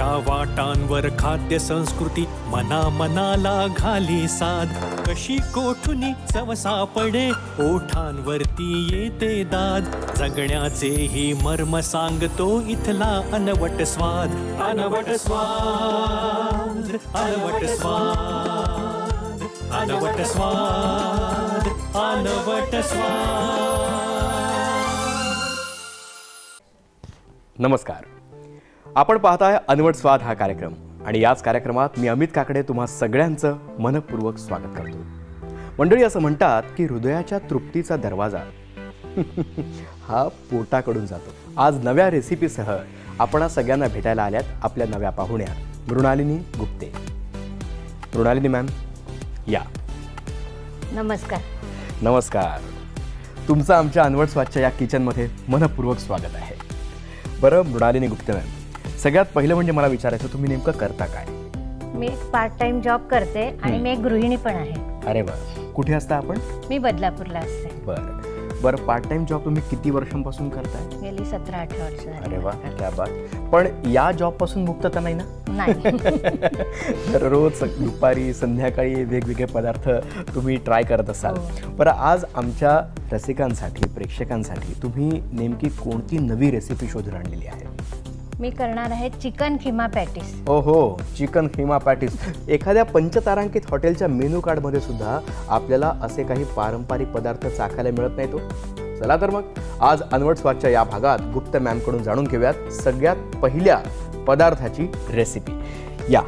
वाटेच्या वाटांवर खाद्य संस्कृती मना मनाला घाली साध. कशी कोठुनी चव सापडे ओठांवरती येते दाद. जगण्याचे ही मर्म सांगतो इथला अनवट स्वाद. अनवट स्वाद अनवट स्वाद अनवट स्वाद अनवट स्वाद. नमस्कार. आपण पाहताय अनवट स्वाद हा कार्यक्रम. आणि याच कार्यक्रमात मी अमित काकडे तुम्हा सगळ्यांचं मनपूर्वक स्वागत करतो. मंडळी असं म्हणतात की हृदयाच्या तृप्तीचा दरवाजा हा पोटाकडून जातो. आज नव्या रेसिपीसह आपण सगळ्यांना भेटायला आल्यात आपल्या नव्या पाहुण्या मृणालिनी गुप्ते. मृणालिनी मॅम या. नमस्कार. नमस्कार. तुमचं आमच्या अनवट स्वादच्या या किचनमध्ये मनपूर्वक स्वागत आहे. बरं मृणालिनी गुप्ते मॅम सगळ्यात पहिलं म्हणजे मला विचारायचं तुम्ही नेमकं करता काय? मी एक पार्ट टाइम जॉब करते आणि मी एक गृहिणी पण आहे. अरे वा. कुठे असता आपण? मी बदलापूरला असते. बरं. बरं पार्ट टाइम जॉब तुम्ही किती वर्षांपासून करताय? गेली सतरा अठरा वर्ष अरे वा क्या बात. पण या जॉबपासून मुक्तता नाही ना? करते. नाही दररोज दुपारी संध्याकाळी वेगवेगळे पदार्थ तुम्ही ट्राय करत असाल. हो. बरं आज आमच्या रसिकांसाठी प्रेक्षकांसाठी तुम्ही नेमकी कोणती नवी रेसिपी शोधून आणलेली आहे? मी करणार आहे चिकन खिमा पॅटीस. हो हो चिकन खिमा पॅटीस. एखाद्या पंचतारांकित हॉटेलच्या मेनू कार्डमध्ये सुद्धा आपल्याला असे काही पारंपरिक पदार्थ चाखायला मिळत नाही तो चला तर मग आज अनवट स्वादच्या या भागात गुप्त मॅमकडून जाणून घेऊयात सगळ्यात पहिल्या पदार्थाची रेसिपी या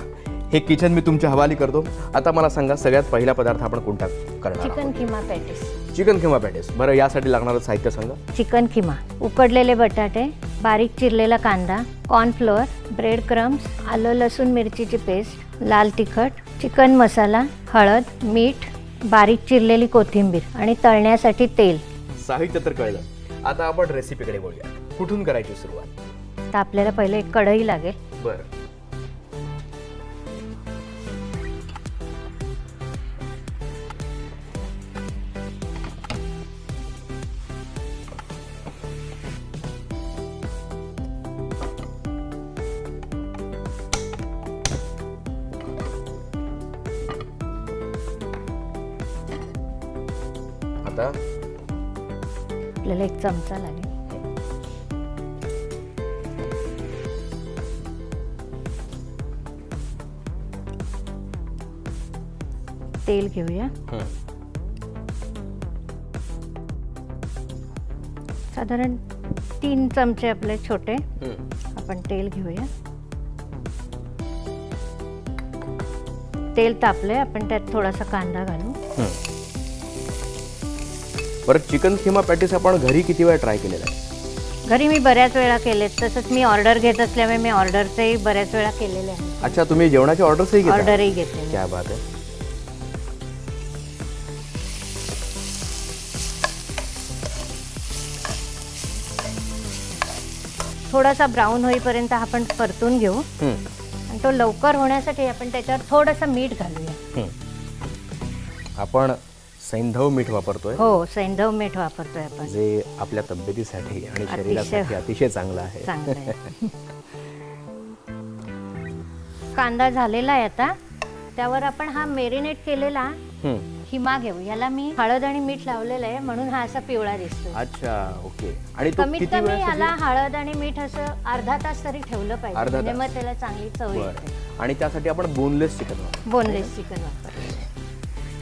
हे किचन मी तुमच्या हवाली करतो. आता मला सांगा सगळ्यात पहिला पदार्थ आपण कोणता करणार chicken keema patties? Chicken keema patties? बरं यासाठी लागणारं साहित्य सांगा. चिकन खिमा उकडलेले बटाटे बारीक चिरलेला कांदा कॉर्नफ्लोअर ब्रेड क्रम्स आलं लसूण मिरचीची पेस्ट लाल तिखट चिकन मसाला हळद मीठ बारीक चिरलेली कोथिंबीर आणि तळण्यासाठी तेल. साहित्य तर कळलं. आता आपण रेसिपीकडे बोलूया कुठून करायची सुरुवात? तर आपल्याला पहिले एक कढई लागेल. बरं. आपल्याला एक चमचा लागेल. तेल घेऊया. हं. साधारण तीन चमचे आपले छोटे. आपण तेल घेऊया. तेल तापले आपण त्यात थोडासा कांदा घालू. बरं चिकन किमा पॅटीस आपण घरी किती वेळा ट्राय केलेला आहे? घरी मी बऱ्याच वेळा केलेत. तसंच मी ऑर्डर घेत असल्यामुळे मी ऑर्डरचेही बऱ्याच वेळा केलेले आहेत. अच्छा तुम्ही जेवणाची ऑर्डर्सही घेता? ऑर्डरही घेते मी. क्या बात आहे. थोडासा ब्राऊन होईपर्यंत आपण परतून घेऊ. हं. आणि तो लवकर होण्यासाठी आपण त्याच्यावर थोडंसं मीठ घालूया. आपण सैंधव मीठ वापरतोय. हो सैंधव मीठ वापरतोय आपण. जे आपल्या तब्येतीसाठी आणि अतिशय- शरीरासाठी अतिशय चांगलं आहे. चांगलं आहे. कांदा झालेला आहे आता. त्यावर आपण हा मेरिनेट केलेला हं. हिमा घेऊ. याला मी हळद आणि मीठ लावलेलं आहे म्हणून हा असा पिवळा दिसतो. अच्छा ओके. आणि तो कमीत किती कमी वेळ याला हळद आणि मीठ असं अर्धा तास तरी ठेवलं पाहिजे. अर्धा म्हणजे तास. मग त्याला चांगली चव येते. आणि त्यासाठी आपण बोनलेस चिकन वापरतो. बोनलेस चिकन वापर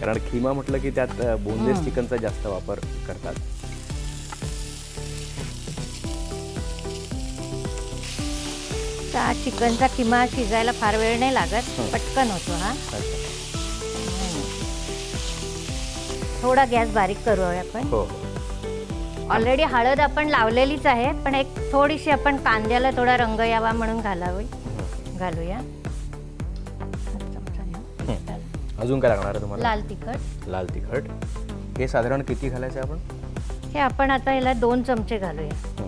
कारण खिमा म्हटलं की त्यात बोनलेस. चिकनचा जास्त वापर करतात. चिकनचा किमा शिजायला फार वेळ नाही लागत. पटकन होतो हा. थोडा गॅस बारीक करू आपण. हो. ऑलरेडी हळद आपण लावलेलीच आहे पण एक थोडीशी आपण कांद्याला थोडा रंग यावा म्हणून घालावी. घालूया. अजून काय लागणार आहे तुम्हाला? लाल तिखट. लाल तिखट. हे साधारण किती घालायचं आहे आपण? हे आपण आता याला दोन चमचे घालूया.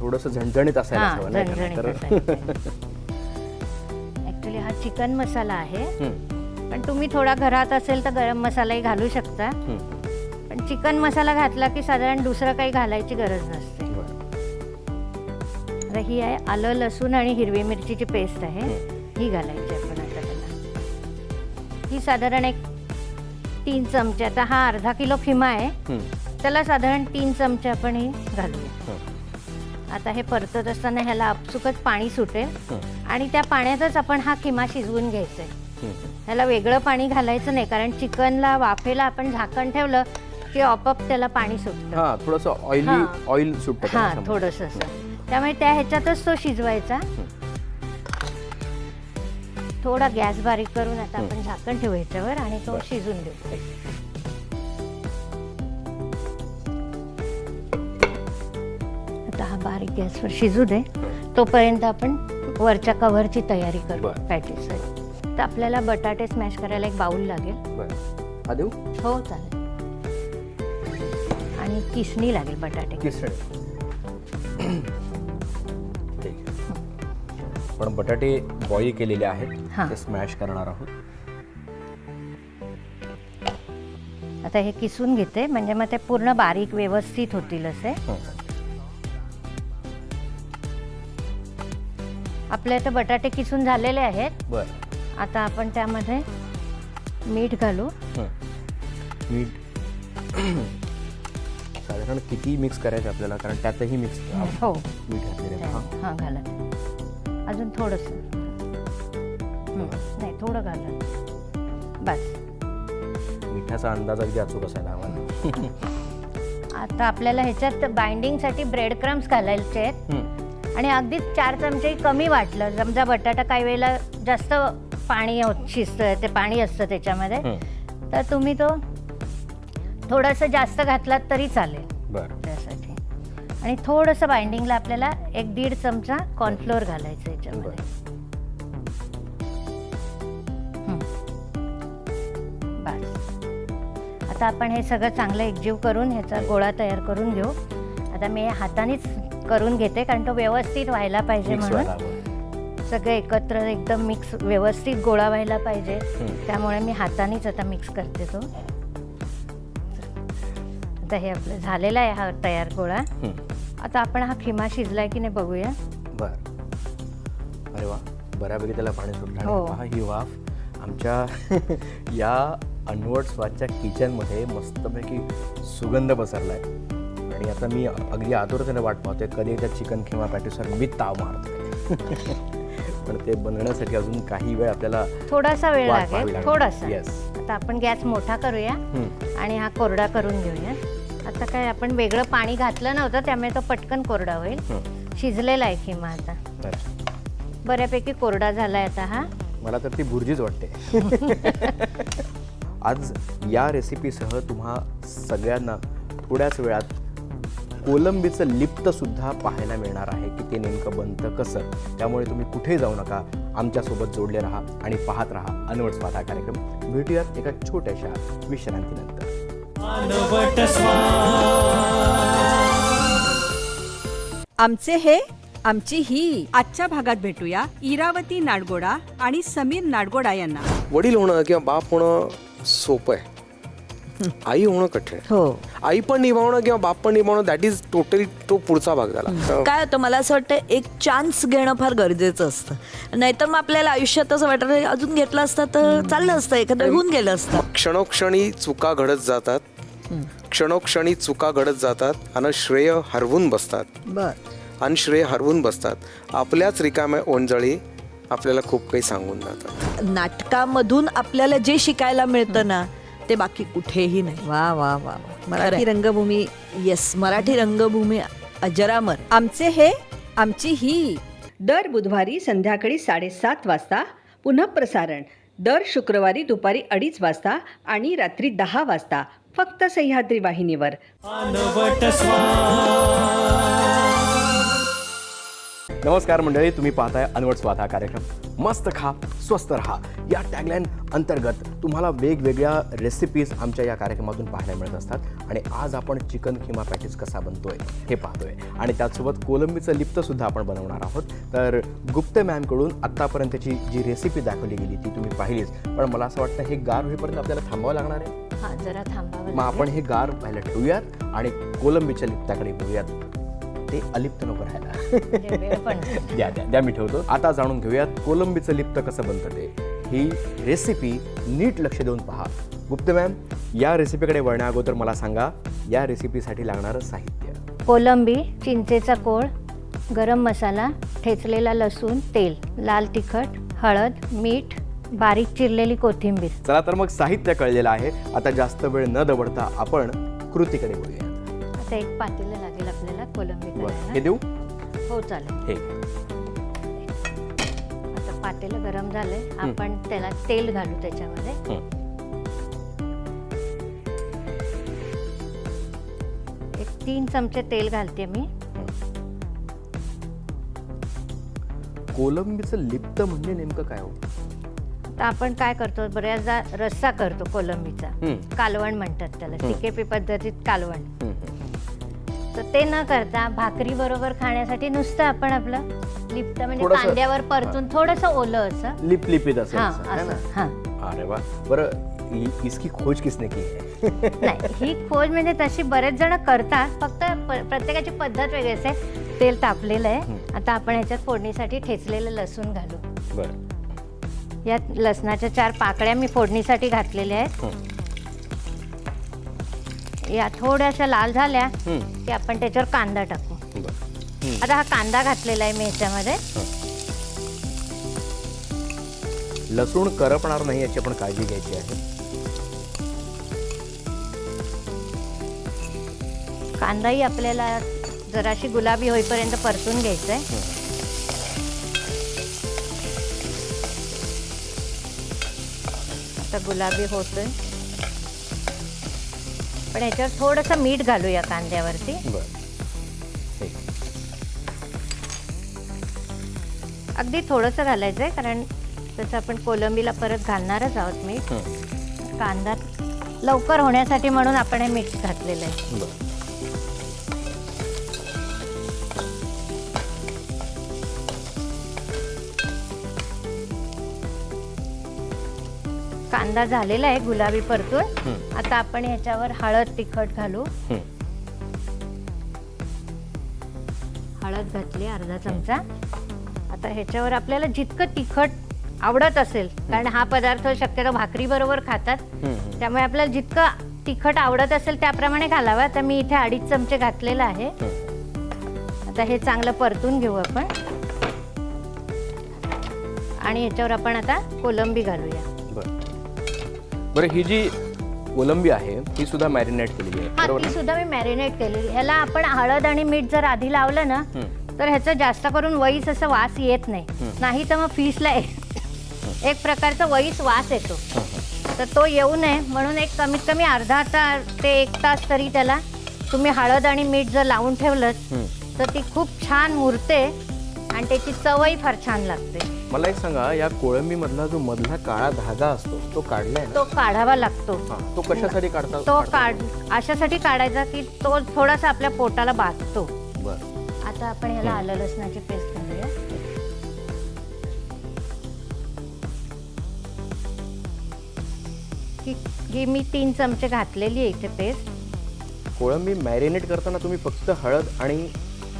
थोडंसं झणझणीत असायला हा हवं नाही का? झणझणीत तर- ऍक्च्युली हा चिकन मसाला आहे. पण तुम्ही थोडा घरात असेल तर गरम मसालाही घालू शकता. पण चिकन मसाला घातला की साधारण दुसरं काही घालायची गरज नसते. बरं. आता ही आहे आलं लसूण आणि हिरवी मिरचीची पेस्ट आहे. ही घालायची ही साधारण एक तीन चमचे आता हा अर्धा किलो खिमा आहे. हं, त्याला साधारण तीन चमचे आपण ही घालूया. आता हे परतत असताना ह्याला आपसुकच पाणी सुटेल. आणि त्या पाण्यातच आपण हा किमा शिजवून घ्यायचा आहे. ह्याला वेगळं पाणी घालायचं नाही कारण चिकनला वाफेला आपण झाकण ठेवलं की आपोआप त्याला पाणी सुटतं. हा थोडंसं ऑइली. ऑइल सुटतं हा. थोडंसं असं. त्यामुळे त्या ह्याच्यातच तो शिजवायचा. थोडा गॅस बारीक करून आता आपण झाकण ठेवू ह्याच्यावर आणि तो. शिजून देऊ. आता हा बारीक गॅसवर शिजू दे. तोपर्यंत आपण वरच्या कव्हरची तयारी करू बरं. पॅटीसाठी. तर आपल्याला बटाटे स्मॅश करायला एक बाऊल लागेल. बरं. हा देऊ? हो चालेल. आणि किसणी लागेल बटाटे. ठीक पण बटाटे बॉईल केलेले आहेत हां. ते स्मॅश करणार आहोत आता हे किसून घेते म्हणजे मग ते पूर्ण बारीक व्यवस्थित होतील असे हं. आपल्या इथे बटाटे किसून झालेले आहेत बरं आता आपण त्यामध्ये मीठ घालू हं. मीठ साधारण किती मिक्स करायचं आपल्याला कारण त्यातही मिक्स हो मीठ घातलेलं आहे. हां. हां घाला अजून थोडंसं. नाही थोडं घाला. बस. मिठाचा अंदाज अगदी अचूक असायला हवा आता आपल्याला ह्याच्यात बाइंडिंगसाठी ब्रेड क्रम्स घालायचे आहेत. आणि अगदीच चार चमचे कमी वाटलं. समजा बटाटा काही वेळेला जास्त पाणी शिजतं ते पाणी असतं त्याच्यामध्ये. तर तुम्ही तो थोडंसं जास्त घातलात तरी चालेल. बरं. आणि थोडंसं बाइंडिंगला आपल्याला एक दीड चमचा कॉर्नफ्लोअर घालायचं याच्यामध्ये. बस. आता आपण हे सगळं चांगलं एकजीव करून ह्याचा गोळा तयार करून घेऊ. आता मी हातानेच करून घेते कारण तो व्यवस्थित व्हायला पाहिजे म्हणून. सगळं एकत्र एकदम मिक्स व्यवस्थित गोळा व्हायला पाहिजे. त्यामुळे मी हातानेच आता मिक्स करते तो. आता हे आपलं झालेला आहे हा तयार गोळा. आता आपण हा खिमा शिजलाय की नाही बघूया बर अरे वा बऱ्यापैकी त्याला पाणी सुटलं आणि हो. पहा ही वाफ आमच्या या अनवट स्वादच्या किचनमध्ये मस्तपैकी सुगंध पसरलाय आणि आता मी अगदी आतुरतेने वाट पाहतोय कधी त्या चिकन किंवा पॅटीसवर मी ताव मारतोय पण ते बनवण्यासाठी अजून काही वेळ आपल्याला थोडासा वेळ वाट पाहावी लागेल लागेल. थोडासा Yes. आता आपण गॅस मोठा करूया. आणि हा कोरडा करून घेऊया आता काय आपण वेगळं पाणी घातलं नव्हतं त्यामुळे तो पटकन कोरडा होईल. हं. शिजलेला आहे खिमा आता. अच्छा. बऱ्यापैकी कोरडा झालाय आता हा. मला तर ती बुर्जीच वाटते. आज या रेसिपीसह तुम्हा सगळ्यांना थोड्याच वेळात कोलंबीचं लिप्त सुद्धा पाहायला मिळणार आहे की ते नेमकं बनतं कसं. त्यामुळे तुम्ही कुठेही जाऊ नका आमच्यासोबत जोडले राहा आणि पाहत राहा अनवट स्वाद कार्यक्रम. भेटूयात एका छोट्याशा विश्रांतीनंतर आमचे हे आमची ही. आजच्या भागात भेटूया इरावती नाडगोडा आणि समीर नाडगोडा यांना. वडील होणं किंवा बाप होणं सोपं आहे. आई होणं कठीण आहे. हो. आई पण निभावणं किंवा बाप पण निभावणं दॅट इज टोटली तो पुढचा भाग झाला. काय होतं मला असं वाटतं एक चान्स घेणं फार गरजेचं असतं. नाहीतर मग आपल्याला आयुष्यात असं वाटतं "अरे, अजून घेतलं असतं तर चाललं असतं एखादं होऊन गेलं असतं. क्षणोक्षणी चुका घडत जातात. क्षणोक्षणी चुका घडत जातात आणि श्रेय हरवून बसतात. बर. आणि श्रेय हरवून बसतात. आपल्याच रिकाम्या ओंजळी आपल्याला खूप काही सांगून जातात. नाटकामधून आपल्याला जे शिकायला मिळतं ना ते बाकी कुठेही नाही. वा वा वा मराठी रंगभूमी येस मराठी रंगभूमी अजरामर. आमचे हे आमची ही. दर बुधवारी संध्याकाळी साडेसात वाजता पुन्हा प्रसारण दर शुक्रवारी दुपारी अडीच वाजता आणि रात्री दहा वाजता फक्त सह्याद्री वाहिनीवर. अनवट नमस्कार मंडळी तुम्ही पाहताय अनवट स्वाद हा कार्यक्रम. मस्त खा स्वस्त राहा. या टॅगलाईन अंतर्गत तुम्हाला वेगवेगळ्या रेसिपीज आमच्या या कार्यक्रमातून पाहायला मिळत असतात. आणि आज आपण चिकन किमा पॅटीस कसा बनतोय हे पाहतोय. आणि त्याचसोबत कोलंबीचं लिप्त सुद्धा आपण बनवणार आहोत. तर गुप्ते मॅमकडून आत्तापर्यंतची जी रेसिपी दाखवली गेली ती तुम्ही पाहिलीच. पण मला असं वाटतं हे गार होईपर्यंत आपल्याला थांबावं लागणार आहे. हा जरा थांबावं मग आपण. हे गार व्हायला ठेवूयात आणि कोलंबीच्या लिप्ताकडे बघूयात. ते अलिप्त नको राहायला. म्हणजे द्या द्या द्या मी ठेवतो. आता जाणून घेऊयात कोलंबीचं लिप्त कसं बनतं ते. ही रेसिपी नीट लक्ष देऊन पहा. गुप्ते मॅम या रेसिपीकडे वळण्या अगोदर मला सांगा या रेसिपीसाठी लागणारं साहित्य. कोलंबी चिंचेचा कोळ गरम मसाला ठेचलेला लसूण तेल लाल तिखट हळद मीठ बारीक चिरलेली कोथिंबीर. चला तर मग साहित्य कळलेलं आहे. आता जास्त वेळ न दवडता आपण कृतीकडे वळूया. आता एक पातेलं लागेल आपल्याला कोलंबी हे देऊ? हो चालेल. हे. आता पातेलं गरम झालंय. आपण त्याला तेल घालू त्याच्यामध्ये. एक तीन चमचे तेल घालते मी. कोलंबीचं लिप्त म्हणजे नेमकं काय हो? तर आपण काय करतो? बऱ्याचदा रस्सा करतो कोलंबीचा. कालवण म्हणतात त्याला. सिकेपी पद्धतीत कालवण. तर ते न करता भाकरी बरोबर खाण्यासाठी नुसतं आपण आपलं लिप्त म्हणजे कांद्यावर परतून थोडस ओलं असं. लिप लिपित अरे वा. बरं इसकी खोज किसने की है? नाही ही खोज म्हणजे तशी बरेच जण करतात. फक्त प्रत्येकाची पद्धत वेगळी असते. तेल तापलेलं आहे. आता आपण ह्याच्यात फोडणीसाठी ठेचलेलं लसूण घालू. बरं. यात लसणाच्या चार पाकळ्या मी फोडणीसाठी घातलेल्या आहेत. हं. या थोड्याशा लाल झाल्या हं. की आपण त्याच्यावर कांदा टाकू. आता हा कांदा घातलेला आहे मी ह्याच्यामध्ये लसूण करपणार नाही याची आपण काळजी घ्यायची आहे. कांदाही आपल्याला जराशी गुलाबी होईपर्यंत परतून घ्यायचं आहे आता गुलाबी होतोय. पण ह्याच्यावर थोडंसं मीठ घालूया कांद्यावरती. अगदी थोडंसं घालायचं आहे कारण तसं आपण कोलंबीला परत घालणारच आहोत मीठ. कांदा लवकर होण्यासाठी म्हणून आपण हे मीठ घातलेलं आहे. कांदा झालेला आहे गुलाबी परतून हं. आता आपण ह्याच्यावर हळद तिखट घालू. हं. हळद घातली अर्धा चमचा. आता ह्याच्यावर आपल्याला जितकं तिखट आवडत असेल कारण हा पदार्थ शक्यतो भाकरी बरोबर खातात. हं, हं. त्यामुळे आपल्याला जितकं तिखट आवडत असेल त्याप्रमाणे घालावा. तर मी इथे अडीच चमचे घातलेलं आहे. हं. आता हे चांगलं परतून घेऊ आपण. आणि ह्याच्यावर आपण आता कोलंबी घालूया. बरं ही जी कोलंबी आहे ही सुद्धा मॅरिनेट केलेली आहे हा बरोबर ती ना? सुद्धा मी मॅरिनेट केलेली. ह्याला आपण हळद आणि मीठ जर आधी लावलं ना. तर ह्याचं जास्त करून वईस असं वास येत नाही. नाही तर मग फिशला एक एक प्रकारचा वईस वास येतो. तर तो येऊ नये म्हणून एक कमीत कमी अर्धा तास ते एक तास तरी त्याला तुम्ही हळद आणि मीठ जर लावून ठेवलं. तर ती खूप छान मुरते. आणि त्याची चवही फार छान लागते. मला एक सांगा या कोळंबीमधला जो मधला काळा धागा असतो तो काढलाय ना? तो काढावा लागतो. हा, तो कशासाठी काढता तो काढता? काढ अशासाठी काढायचा की तो थोडासा आपल्या पोटाला बाधतो. बरं. आता आपण ह्याला आलं लसणाची पेस्ट घालूया. ही ही मी तीन चमचे घातलेली आहे इथे पेस्ट. कोळंबी मॅरिनेट करताना तुम्ही फक्त हळद आणि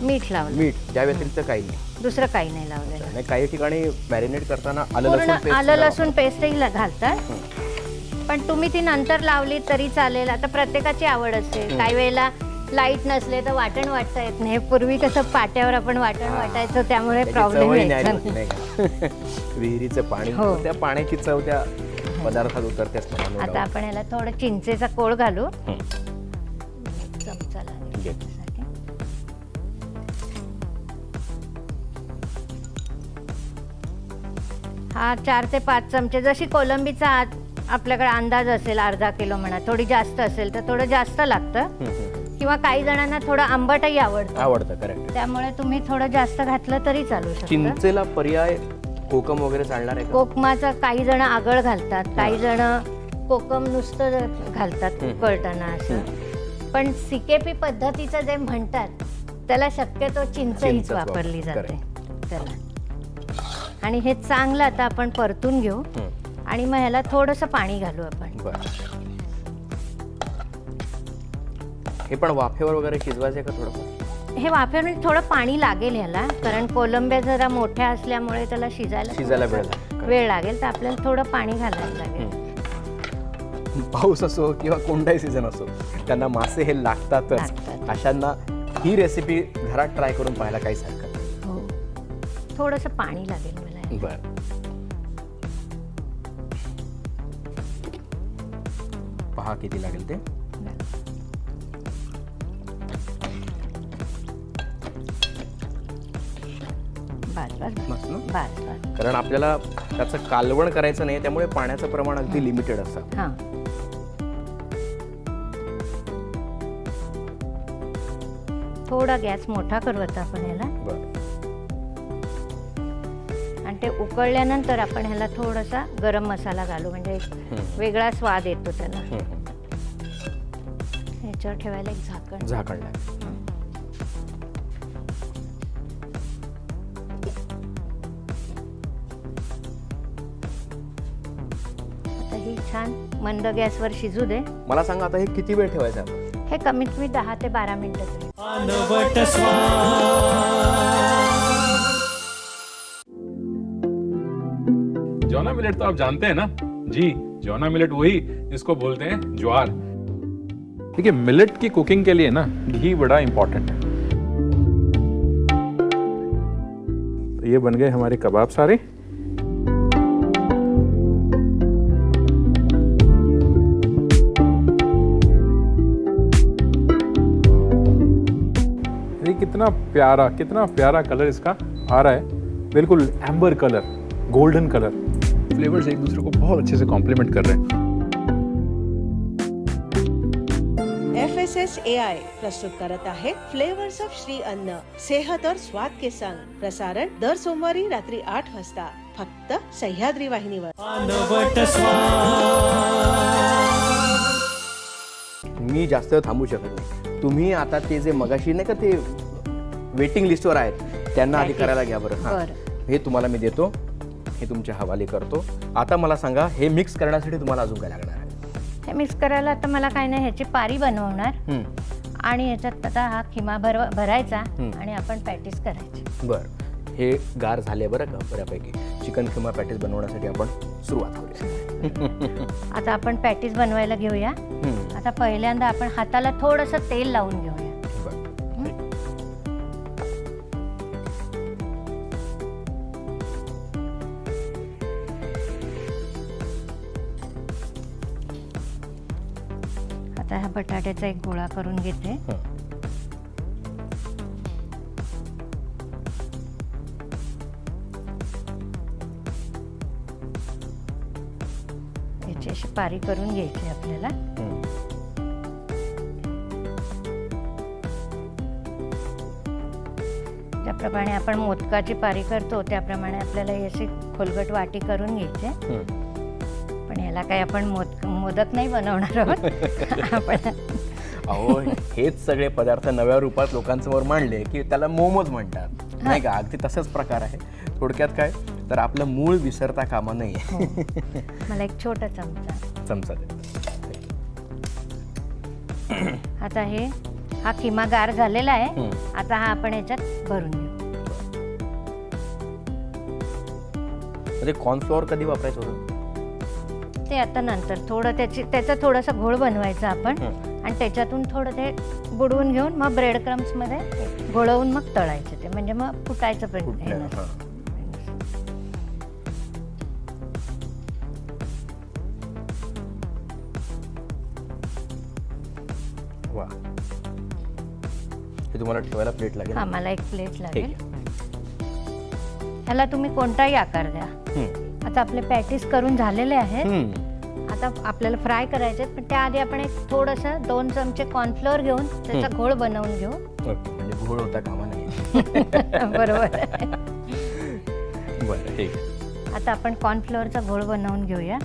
मीठ लावलं. मीठ त्या व्यतिरिक्त काही नाही. दुसरं काही नाही लावलेलं आणि काही ठिकाणी मॅरिनेट करताना आलं पूर्ण paste आलं सुद्धा लसूण पेस्टही ला- घालतात. पण तुम्ही ती नंतर लावली तरी चालेल. आता प्रत्येकाची आवड असते. काही वेळेला लाइट नसले तर वाटण वाटता येत नाही. पूर्वी कसं पाट्यावर आपण वाटण वाटायचं त्यामुळे त्याची प्रॉब्लेम चवही नाही का? विहिरीचं पाणी. हो. त्या पाण्याची चव त्या पदार्थात उतरतेच no आता doubt. आपण याला थोडं चिंचेचा कोळ घालू. हं. चमचा लागेल घे. हा चार ते पाच चमचे. जशी कोलंबीचा आत आपल्याकडे अंदाज असेल अर्धा किलो म्हणा थोडी जास्त असेल तर थोडं जास्त लागतं. किंवा काही जणांना थोडं आंबटही आवडतं. आवडतं करेक्ट त्यामुळे तुम्ही थोडं जास्त घातलं तरी चालू शकतं. चिंचेला पर्याय कोकम वगैरे चालणार आहे का? कोकमाचं काही जण आगळ घालतात काही जण कोकम नुसतं घालतात हं. उकळताना असं. पण सिकेपी पद्धतीचं जे म्हणतात त्याला शक्यतो चिंच हीच चिंचच वापरली वापर- जाते. त्याला आणि हे चांगलं आता आपण परतून घेऊ. आणि मग ह्याला थोडंसं पाणी घालू आपण. बरं. हे पण वाफेवर वगैरे शिजवायचं का थोडंफार हे वाफेवर थोडं पाणी लागेल ह्याला कारण कोलंब्या जरा मोठ्या असल्यामुळे त्याला शिजायला शिजायला वेळ लागेल. वेळ लागेल तर आपल्याला थोडं पाणी घालायला लागेल. पाऊस असो किंवा कोणताही सीझन असो त्यांना मासे हे लागतातच. लागतात. अशांना ही रेसिपी घरात ट्राय करून पाहायला काहीच हरकत नाही. हो. थोडंसं पाणी लागेल. बरं पहा किती लागेल ते बस बस. मस्त ना? बस बस. कारण आपल्याला त्याचं कालवण करायचं नाही त्यामुळे पाण्याचं प्रमाण अगदी लिमिटेड असतं. हां. थोडा गॅस मोठा करू आता आपण ह्याला बरं. आणि ते उकळल्यानंतर आपण ह्याला थोडासा गरम मसाला घालू म्हणजे एक. वेगळा स्वाद येतो त्याला. ह्याच्यावर ठेवायला एक झाकण. झाकण आता ही छान मंद गॅसवर शिजू दे. मला सांगा आता हे किती वेळ ठेवायचं आहे हे कमीत कमी दहा ते बारा मिनिटं तरी. जौना मिलेट तो आप जानते हैं ना? जी जौना मिलेट वही जिसको बोलते हैं ज्वार। देखिए मिलेट की कुकिंग के लिए ना, घी बड़ा इंपॉर्टेंट है। तो ये बन गए हमारे कबाब सारे। कितना प्यारा कितना प्यारा कलर इसका आ रहा है। बिल्कुल amber colour golden colour flavours एक दूसरे को बहुत अच्छे से कॉम्प्लीमेंट कर रहे हैं। F S S A I प्रस्तुत करत आहे फ्लेवर्स ऑफ श्री अन्न सेहत और स्वाद के संग। प्रसारण दर सोमवारी रात्री आठ वाजता फक्त सह्याद्री वाहिनीवर। मी जास्त थांबू शकत नाही. तुम्ही आता ते जे मगाशी नाही का ते वेटिंग लिस्टवर आहेत त्यांना आधी. करायला घ्या बरं. हां. बरं. हे तुम्हाला मी देतो. हे तुमच्या हवाले करतो. आता मला सांगा हे मिक्स करण्यासाठी तुम्हाला अजून काय लागणार आहे? हे मिक्स करायला आता मला काय नाही ह्याची पारी बनवणार. हं, आणि ह्याच्यात आता हा खिमा भर भरायचा. आणि आपण पॅटीस करायची. बरं. हे गार झाले बरं का बऱ्यापैकी? चिकन किंवा पॅटीस बनवण्यासाठी आपण सुरुवात करूया. आता आपण पॅटीस बनवायला घेऊया. हं, आता पहिल्यांदा आपण हाताला थोडंसं तेल लावून घेऊया. आता ह्या बटाट्याचा एक गोळा करून घेते हं. याची अशी पारी करून घ्यायची आपल्याला हं. त्याप्रमाणे आपण मोदकाची पारी करतो त्याप्रमाणे आपल्याला ही अशी खोलगट वाटी करून घ्यायची हं. पण याला काही आपण मोदक मोदक नाही बनवणार आहोत. आपण अहो हेच सगळे पदार्थ नव्या रूपात लोकांसमोर मांडले की त्याला मोमोज म्हणतात. नाही का? अगदी तसाच प्रकार आहे. थोडक्यात काय? तर आपलं मूळ विसरता कामा नाही हो. मला एक छोटा चमचा. चमचा दे आता हे हा किमा गार झालेला आहे. आता हा आपण याच्यात भरून घेऊ. म्हणजे कॉर्नफ्लॉवर कधी वापरायचं होतं? ते आता नंतर थोडं त्याची त्याचा थोडासा घोळ बनवायचा आपण. आणि त्याच्यातून थोडं ते बुडवून घेऊन मग ब्रेड क्रम्समध्ये घोळवून मग तळायचं ते म्हणजे मग फुटायचं पण हे कुठलं? नसतं. हां. वा हे तुम्हाला ठेवायला प्लेट लागेल हा मला एक प्लेट लागेल ह्याला तुम्ही कोणताही आकार द्या हं. आता आपले पॅटीस करून झालेले आहेत. हं. आता आपल्याला फ्राय करायचे आहेत, पण त्याआधी आपण एक थोडंसं दोन चमचे कॉर्नफ्लोअर घेऊन त्याचा घोळ बनवून घेऊ. म्हणजे घोळ होता कामा नाही बरोबर. बरं ठीक आहे. आता आपण कॉर्नफ्लोअरचा घोळ बनवून घेऊया.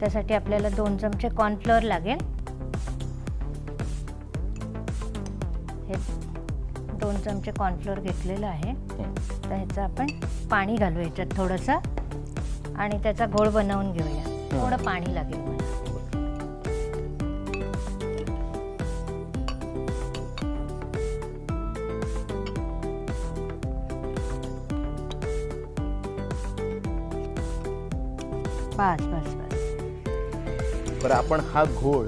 त्यासाठी आपल्याला दोन चमचे कॉर्नफ्लोअर लागेल. हे दोन चमचे कॉर्नफ्लोअर घेतलेलं आहे. तर ह्याचं आपण पाणी घालू याच्यात थोडंसं. आणि त्याचा घोळ बनवून घेऊया. थोडं पाणी लागेल मला. बस बस बस. बरं आपण हा घोळ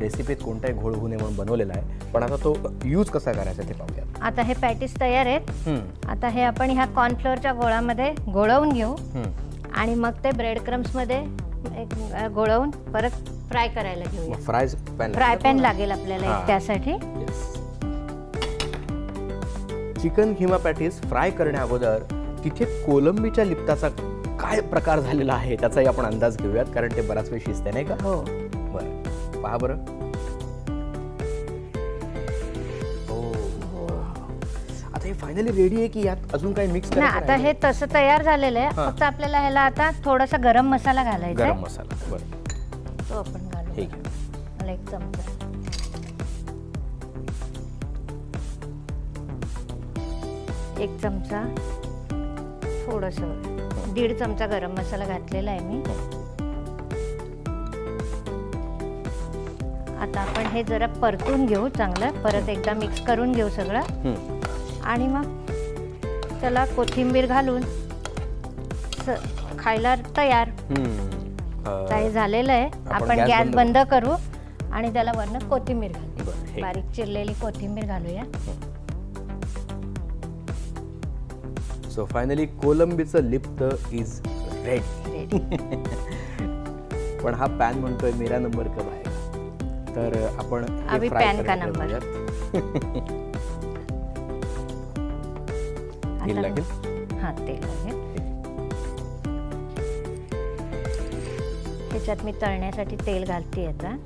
रेसिपीत कोणताही घोळ होऊ नये म्हणून बनवलेला आहे पण आता तो यूज कसा करायचा ते पाहूया आता हे पॅटीस तयार आहेत. आता हे आपण ह्या कॉर्नफ्लोअरच्या गोळामध्ये घोळवून घेऊ. आणि मग ते ब्रेड क्रम्समध्ये एक अ, घोळवून परत फ्राय करायला घेऊया. फ्राय पॅन फ्राय पॅन लागेल आपल्याला. एक त्यासाठी चिकन खिमा पॅटीस फ्राय करण्या अगोदर तिथे कोलंबीच्या लिप्ताचा काय प्रकार झालेला आहे त्याचाही आपण अंदाज घेऊयात कारण ते बराच वेळ शिजते नाही का? हो. बरं. पहा बरं. आता हे फायनली रेडी आहे की यात अजून काही मिक्स ना आता हे तसं तयार झालेलं आहे. हा. फक्त आपल्याला ह्याला आता थोडासा गरम मसाला घालायचा गरम आहे मसाला बरं. तो आपण घालू. ठीक आहे. मला एक चमचा. एक चमचा. थोडस. दीड चमचा गरम मसाला घातलेला आहे मी. आता आपण हे जरा परतून घेऊ चांगलं. परत एकदा मिक्स करून घेऊ सगळं. हम्म. आणि मग त्याला कोथिंबीर घालून स- खायला तयार हम्म. अं, काही झालेलं आहे आपण आपण गॅस गॅस बंद बंद करू आणि त्याला वरनं कोथिंबीर घालू बरं, हे. बारीक चिरलेली कोथिंबीर घालूया सो फायनली कोलंबीचं लिप्त इज रेडी रेडी पण हा पॅन म्हणतोय मेरा नंबर कब आहे तर आपण हे अभी fry pan का. घेऊयात. तेल लागेल? हा तेल लागेल. ह्याच्यात मी तळण्यासाठी तेल घालते आता.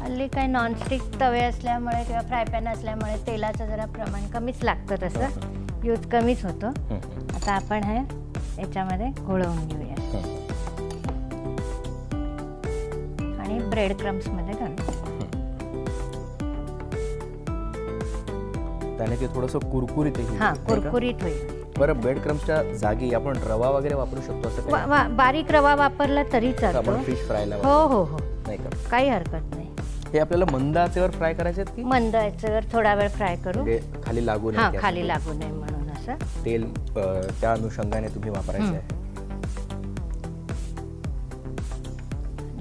हल्ली काही नॉनस्टिक तवे असल्यामुळे किंवा फ्राय पॅन असल्यामुळे तेलाचं जरा प्रमाण कमीच लागतं तसं. यूज कमीच होतो. आता आपण हे याच्यामध्ये घोळवून घेऊया. आणि ब्रेड क्रम्समध्ये घालू. त्याने ते थोडंसं कुरकुरीत हां? कुरकुरीत होईल. बरं ब्रेड क्रम्सच्या जागी आपण रवा वगैरे वापरू शकतो असं वा- काही? वा- बारीक रवा वापरला तरी चालतो. आपण फिश फ्रायला हो हो हो. नाही का? काही हरकत नाही. हे आपल्याला मंद आचेवर फ्राय करायचे आहेत की? मंद याच्यावर थोडा वेळ फ्राय करू. म्हणजे खाली लागू नये हा. खाली लागू नये म्हणून असं. तेल अ, त्या अनुषंगाने तुम्ही वापरायचं आहे.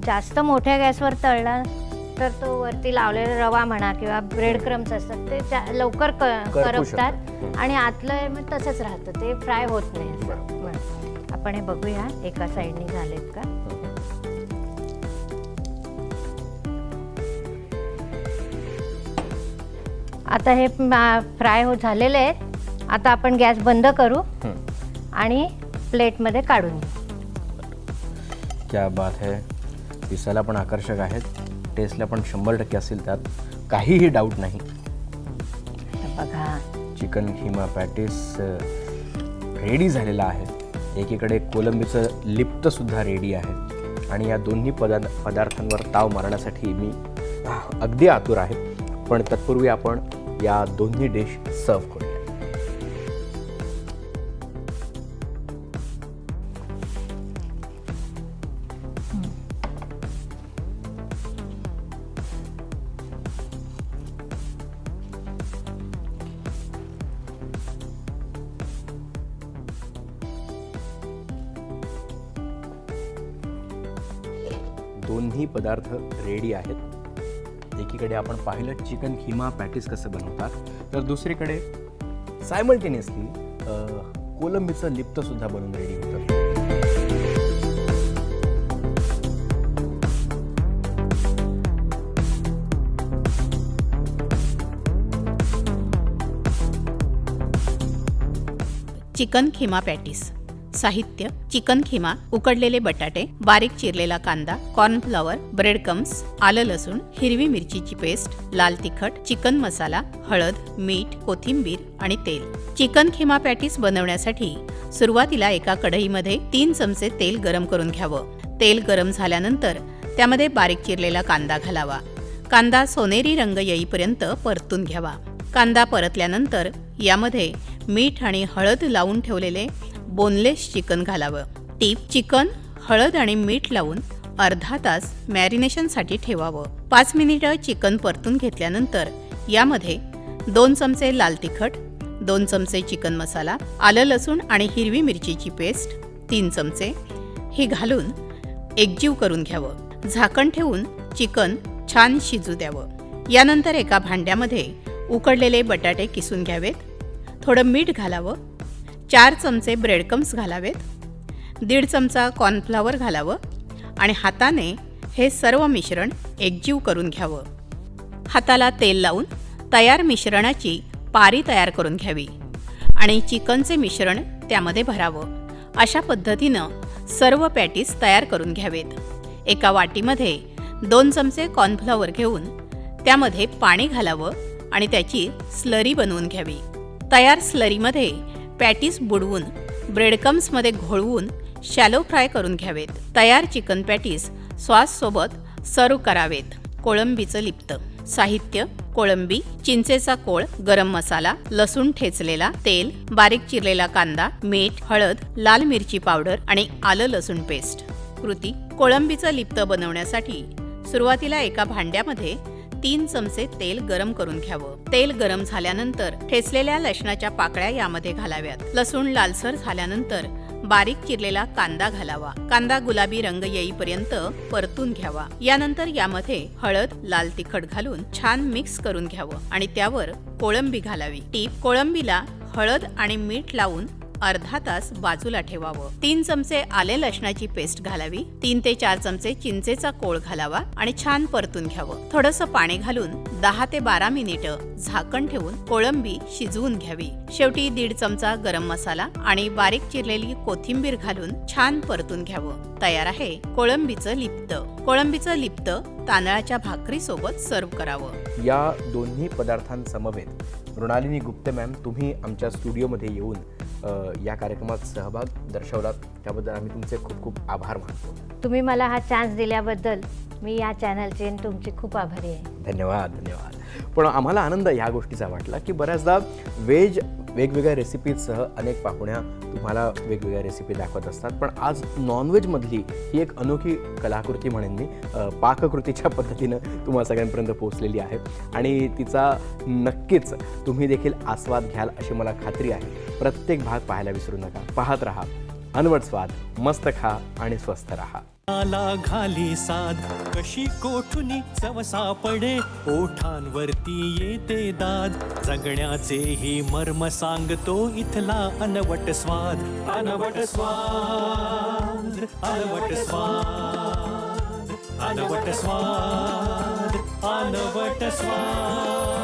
जास्त मोठ्या गॅसवर तळला तर तो वरती लावलेला रवा म्हणा किंवा ब्रेड क्रम्स असतात ते जा- लवकर क- करपू करपतात शकतात. आणि आतलं मग तसंच राहतं ते फ्राय होत नाही असं. आपण हे बघूया एका साईडने झालेत का? आता हे फ्राय हो झालेले आहेत. आता आपण गॅस बंद करू. आणि प्लेटमध्ये काढून घेऊ. क्या बात है. दिसायला पण आकर्षक आहेत. टेस्टला पण शंभर टक्के असेल त्यात काहीही डाऊट नाही. बघा. चिकन खिमा पॅटीस रेडी झालेला आहे. एकीकडे कोलंबीचं लिप्तसुद्धा रेडी आहे. आणि या दोन्ही पदा पदार्थांवर ताव मारण्यासाठी मी अगदी आतुर आहे. पण तत्पूर्वी आपण या दोन्ही डिश सर्व करूया. दोन्ही पदार्थ रेडी आहेत. एकीकडे आपण पाहिलं चिकन खिमा पॅटीस कसं बनवतात तर दुसरीकडे सायमल्टेनियसली कोलंबीचं लिप्तसुद्धा बनवून रेडी होतं. Chicken keema patties. साहित्य चिकन खिमा उकडलेले बटाटे बारीक चिरलेला कांदा कॉर्नफ्लॉवर ब्रेड कम्स आलं लसूण हिरवी मिरचीची पेस्ट लाल तिखट चिकन मसाला हळद मीठ कोथिंबीर आणि तेल. चिकन खिमा पॅटीस बनवण्यासाठी सुरुवातीला एका कढईमध्ये तीन चमचे तेल गरम करून घ्यावं. तेल गरम झाल्यानंतर त्यामध्ये बारीक चिरलेला कांदा घालावा. कांदा सोनेरी रंग येईपर्यंत परतून घ्यावा. कांदा परतल्यानंतर यामध्ये मीठ आणि हळद लावून ठेवलेले बोनलेस चिकन घालावं. टीप चिकन हळद आणि मीठ लावून अर्धा तास मॅरिनेशनसाठी ठेवावं. पाच मिनिटं चिकन परतून घेतल्यानंतर यामध्ये दोन चमचे लाल तिखट दोन चमचे चिकन मसाला आलं लसूण आणि हिरवी मिरचीची पेस्ट तीन चमचे हे घालून एकजीव करून घ्यावं. झाकण ठेवून चिकन छान शिजू द्यावं. यानंतर एका भांड्यामध्ये उकडलेले बटाटे किसून घ्यावेत. थोडं मीठ घालावं. चार चमचे ब्रेडकम्स घालावेत. दीड चमचा कॉर्नफ्लॉवर घालावं आणि हाताने हे सर्व मिश्रण एकजीव करून घ्यावं. हाताला तेल लावून तयार मिश्रणाची पारी तयार करून घ्यावी आणि चिकनचे मिश्रण त्यामध्ये भरावं. अशा पद्धतीनं सर्व पॅटीस तयार करून घ्यावेत. एका वाटीमध्ये दोन चमचे कॉर्नफ्लॉवर घेऊन त्यामध्ये पाणी घालावं आणि त्याची स्लरी बनवून घ्यावी. तयार स्लरीमध्ये पॅटीस बुडवून ब्रेडकम्समध्ये घोळवून शॅलो फ्राय करून घ्यावेत. तयार चिकन पॅटीस सॉससोबत सर्व करावेत. कोळंबीचं लिप्त. साहित्य कोळंबी चिंचेचा कोळ गरम मसाला लसूण ठेचलेला तेल बारीक चिरलेला कांदा मीठ हळद लाल मिरची पावडर आणि आलं लसूण पेस्ट. कृती कोळंबीचं लिप्त बनवण्यासाठी सुरुवातीला एका भांड्यामध्ये तीन चमचे तेल गरम करून घ्यावं. तेल गरम झाल्यानंतर ठेचलेल्या लसणाच्या पाकळ्या यामध्ये घालाव्यात. लसूण लालसर झाल्यानंतर बारीक चिरलेला कांदा घालावा. कांदा गुलाबी रंग येईपर्यंत परतून घ्यावा. यानंतर यामध्ये हळद लाल तिखट घालून छान मिक्स करून घ्यावं आणि त्यावर कोळंबी घालावी. टीप कोळंबीला हळद आणि मीठ लावून अर्धा तास बाजूला ठेवावं. तीन चमचे आले लसणाची पेस्ट घालावी. तीन ते चार चमचे चिंचेचा कोळ घालावा आणि छान परतून घ्यावं. थोडंसं पाणी घालून दहा ते बारा मिनिटं झाकण ठेवून कोळंबी शिजवून घ्यावी. शेवटी दीड चमचा गरम मसाला आणि बारीक चिरलेली कोथिंबीर घालून छान परतून घ्यावं. तयार आहे कोळंबीचं लिप्त. कोळंबीचं लिप्त तांदळाच्या भाकरी सोबत सर्व्ह करावं. या दोन्ही पदार्थांसमवेत मृणालिनी गुप्त मॅम तुम्ही आमच्या स्टुडिओमध्ये येऊन या कार्यक्रमात सहभाग दर्शवलात. त्याबद्दल आम्ही तुमचे खूप खूप आभार मानतो. तुम्ही मला हा चान्स दिल्याबद्दल मी या चॅनलचे तुमची खूप आभारी आहे. धन्यवाद धन्यवाद. पण आम्हाला आनंद ह्या गोष्टीचा वाटला की बऱ्याचदा व्हेज वेगवेगळ्या रेसिपीजसह अनेक पाहुण्या तुम्हाला वेगवेगळ्या रेसिपी दाखवत असतात. पण आज नॉनव्हेजमधली ही एक अनोखी कलाकृती म्हणेन मी. पाककृतीच्या पद्धतीनं तुम्हा सगळ्यांपर्यंत पोहोचलेली आहे. आणि तिचा नक्कीच तुम्ही देखील आस्वाद घ्याल अशी मला खात्री आहे. प्रत्येक भाग पाहायला विसरू नका. पाहत राहा. अनवट स्वाद. मस्त खा आणि स्वस्थ राहा. आला घाली साध. कशी कोठुनी चव सापडे? ओठांवरती येते दाद. जगण्याचे ही मर्म सांगतो इथला अनवट स्वाद. अनवट स्वाद अनवट स्वाद अनवट स्वाद अनवट स्वाद.